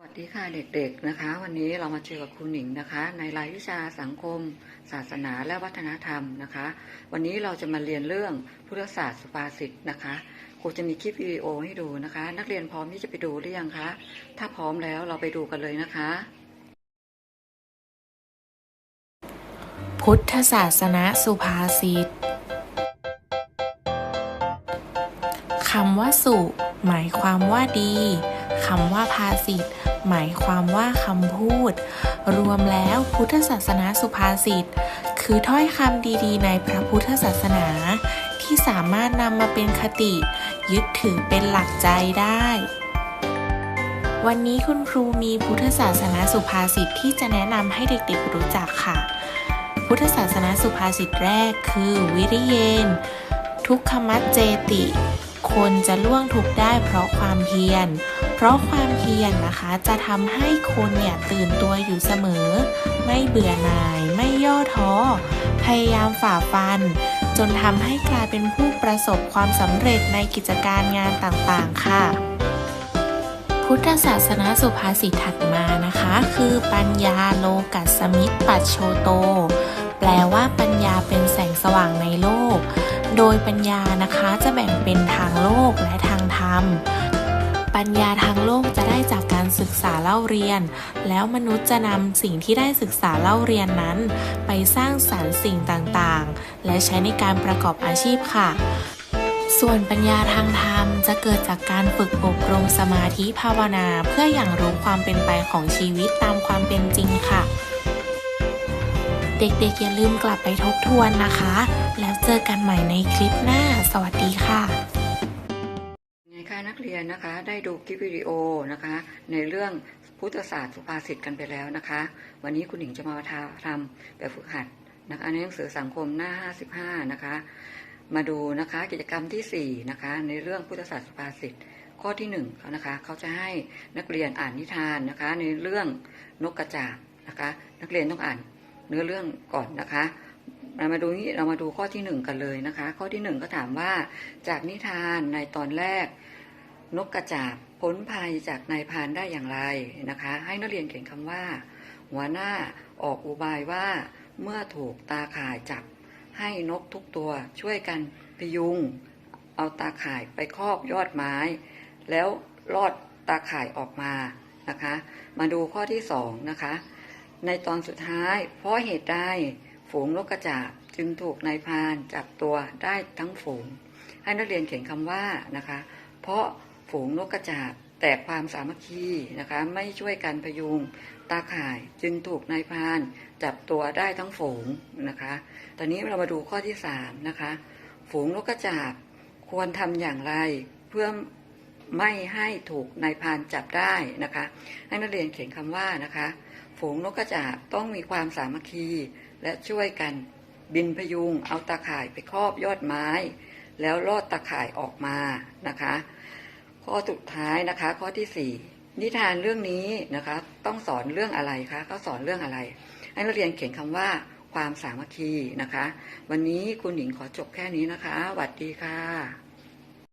สวัสดีค่ะเด็กๆนะคะ วันนี้เรามาเจอกับครูหนิงนะคะ ในรายวิชาสังคม ศาสนาและวัฒนธรรมนะคะ วันนี้เราจะมาเรียนเรื่องพุทธศาสตร์สุภาษิตนะคะครูจะมีคลิปวิดีโอให้ดูนะคะ นักเรียนพร้อมที่จะไปดูหรือยังคะ ถ้าพร้อมแล้วเราไปดูกันเลยนะคะ พุทธศาสนาสุภาษิตคำว่าสุหมายความว่าดี คำว่าภาษิตหมายความว่าคำพูด รวมแล้วพุทธศาสนาสุภาษิตคือถ้อยคำดีๆ ในพระพุทธศาสนา ที่สามารถนำมาเป็นคติ ยึดถือเป็นหลักใจได้ วันนี้คุณครูมีพุทธศาสนาสุภาษิตที่จะแนะนำให้เด็กๆรู้จักค่ะ พุทธศาสนาสุภาษิตแรกคือ วิริเยน ทุกขมัจเจติ คนจะล่วงทุกข์ได้เพราะความเพียร เพราะความเพียรนนะคะจะทำให้คนเนี่ยตื่นตัวอยู่เสมอ ไม่เบื่อหน่าย ไม่ย่อท้อ พยายามฝ่าฟัน จนทำให้กลายเป็นผู้ประสบความสำเร็จในกิจการงานต่างๆ ค่ะ พุทธศาสนาสุภาษิตถัดมานะคะ คือปัญญาโลกัสสมิตปัจโชโต โดยปัญญานะคะจะแบ่งเป็นทางโลกและทางธรรม ปัญญาทางโลกจะได้จากการศึกษาเล่าเรียน แล้วมนุษย์จะนำสิ่งที่ได้ศึกษาเล่าเรียนนั้น ไปสร้างสรรค์สิ่งต่างๆ และใช้ในการประกอบอาชีพค่ะ ส่วนปัญญาทางธรรมจะเกิดจากการฝึกอบรมสมาธิภาวนา เพื่ออย่างรู้ความเป็นไปของชีวิตตามความเป็นจริงค่ะ เด็กๆอย่าลืมกลับไปทบทวนนะคะ แล้วเจอกันใหม่ในคลิปหน้า สวัสดีค่ะไงคะนักเรียนนะคะได้ดูคลิปวิดีโอนะคะ ในเรื่องพุทธศาสตร์สุภาษิตกันไปแล้วนะคะ วันนี้คุณหญิงจะมาทำแบบฝึกหัดนะคะในหนังสือสังคมหน้า 55 นะคะ มาดูนะคะกิจกรรมที่ 4 นะคะ ในเรื่องพุทธศาสตร์สุภาษิตข้อที่1เขานะคะเขาจะให้นักเรียนอ่านนิทานนะคะ ในเรื่องนกกระจาบนะคะ นักเรียนต้องอ่าน เนื้อเรื่องก่อนนะคะเรามาดูนี้เรามาดูข้อที่หนึ่งกันเลยนะคะ ข้อที่หนึ่งก็ถามว่า จากนิทานในตอนแรก นกกระจาบพ้นภัยจากนายพานได้อย่างไรนะคะ ให้นักเรียนเขียนคำว่า หัวหน้าออกอุบายว่าเมื่อถูกตาข่ายจับ ให้นกทุกตัวช่วยกันพยุง เอาตาข่ายไปครอบยอดไม้ แล้วลอดตาข่ายออกมานะคะ มาดูข้อที่สองนะคะ ในตอนสุดท้าย เพราะเหตุใดฝูงนกกระจาบจึงถูกนายพานจับตัวได้ทั้งฝูง ให้นักเรียนเขียนคำว่านะคะ เพราะฝูงนกกระจาบแตกความสามัคคีนะคะไม่ช่วยกันพยุงตาข่ายจึงถูกนายพานจับตัวได้ทั้งฝูงนะคะ ตอนนี้เรามาดูข้อที่สามนะคะ ฝูงนกกระจาบควรทำอย่างไรเพื่อ ไม่ให้ถูกนายพานจับได้นะคะ ให้นักเรียนเขียนคำว่านะคะ ฝูงนกกระจาบต้องมีความสามัคคี และช่วยกันบินพยุงเอาตาข่ายไปครอบยอดไม้ แล้วลอดตาข่ายออกมานะคะ ข้อสุดท้ายนะคะข้อที่สี่นิทานเรื่องนี้นะคะ ต้องสอนเรื่องอะไรคะเขาสอนเรื่องอะไร ให้นักเรียนเขียนคำว่าความสามัคคีนะคะ วันนี้คุณหญิงขอจบแค่นี้นะคะสวัสดีค่ะ